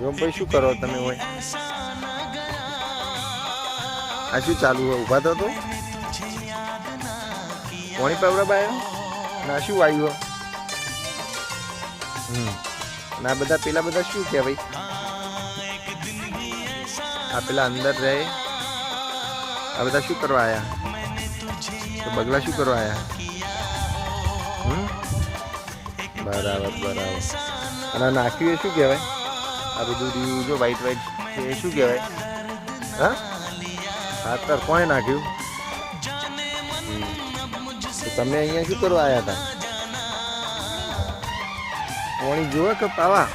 ભાઈ શું કરો તમે હોય? આ શું ચાલુ હોય? ઊભા તો તો? કોણી પાવડા બાયો? ના, શું આવ્યું હમ. ના, બધા પેલા બધા શું કહેવાય આ પેલા અંદર રહે. આ બધા શું કરવા આયા? તો બગલા શું કરવા હમ? બરાબર બરાબર. અને નાખ્યું શું કહેવાય? આ બધું રહ્યું જો વ્હાઈટ વ્હાઈટ એ શું કહેવાય? હા? ખાતર કોણે નાખ્યું? તમે અહીંયા શું કરવા આવ્યા હતા પાણી જુઓ કે પાવા?